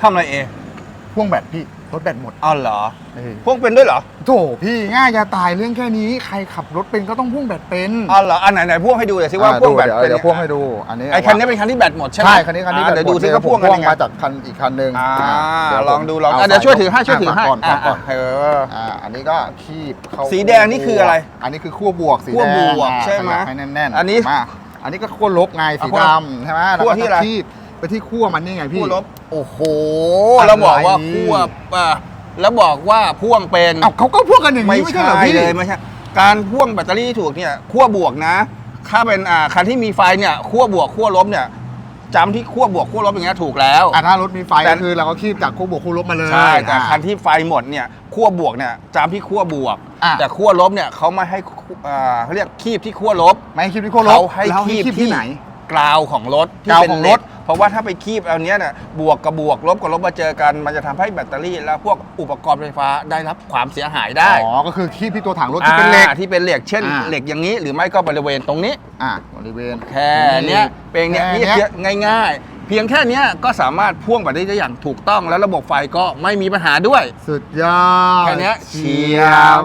ทำอะไรเอพ่วงแบตพี่รถแบตหมดอ๋อเหรอ เออพ่วงเป็นด้วยเหรอโถพี่ง่ายจะตายเรื่องแค่นี้ ใครขับรถเป็นก็ต้องพ่วงแบตเป็นอ๋อเหรออันไหนไหนพ่วงให้ดูหน่อยสิว่าอ่พ่วงแบตเดี๋ยเป็นเดี๋ยวพ่วงให้ดูอันนี้ไอ้คันนี้เป็นคันที่แบตหมดใช่ไหมใช่คันนี้คันนี้อ่าแบตเดี๋ยวหมดูซิว่าผมพ่วงกันยังไงมาจากคันอีกคันหนึ่งอ่าอ่าลองดูลองาอะเดี๋ยวสาช่วยถือให้ช่วยถือให้ก่อนอะก่อนเออ อ่าอันนี้ก็คีบเข้าสีแดงนี่คืออะไรอันนี้คือขั้วบวกสีขั้วแดงบวกอ่าใช่ไหมขยับให้แน่นๆอันนี้มาอันนี้ก็ขั้วลบไงสีขั้วดำใช่ไหมแล้วขั้วก็ที่อะไรคีบ ไปที่ขั้วมันนี่ไงพี่ขั้วลบ โอ้โห อะไร แล้วบอกว่าขั้วอะแล้วบอกว่าพ่วงเป็นเอ้าเขาก็พ่วงกันอย่างไม่นี้ไม่ใช่ใช่เหรอพี่เลยไม่ใช่การพ่วงแบตเตอรี่ที่ถูกเนี่ยขั้วบวกนะ ถ้าเป็นอ่าคันที่มีไฟเนี่ยขั้วบวกขั้วลบเนี่ยจำที่ขั้วบวกขั้วลบอย่างเงี้ยถูกแล้ว อะถ้ารถมีไฟแต่ ก็คือเราก็คีบจากขั้วบวกขั้วลบมาเลยใช่แต่อ่าคันที่ไฟหมดเนี่ยขั้วบวกเนี่ยจำที่ขั้วบวก อะ แต่ขั้วลบเนี่ยเขาไม่ให้อ่าเขาเรียกคีบที่ขั้วลบ ไม่ให้คีบที่ขั้วลบเขาให้แล้วคีบที่ ที่ไหน กราวของรถที่กราวเป็นของเหล็กรถเพราะว่าถ้าไปคีบเอาเนี้ยเนี่ยบวกกับบวกลบกับลบมาเจอกัน มันจะทำให้แบตเตอรี่และพวกอุปกรณ์ไฟฟ้าได้รับความเสียหายได้อ๋อ ก็คือคีบที่ตัวถังรถที่เป็นเหล็ก อ่าที่เป็นเหล็กเช่น อ่า เหล็กอย่างนี้ หรือไม่ก็บริเวณตรงนี้ อะบริเวณ แค่เนี้ยเป็นเนี่ยแค่นี่เนี้ยเพียงง่ายๆ เพียงแค่เนี้ยก็สามารถพ่วงแบตเตอรี่ได้อย่างถูกต้องแล้วระบบไฟก็ไม่มีปัญหาด้วย สุดยอดแค่เนี้ยเฉียบ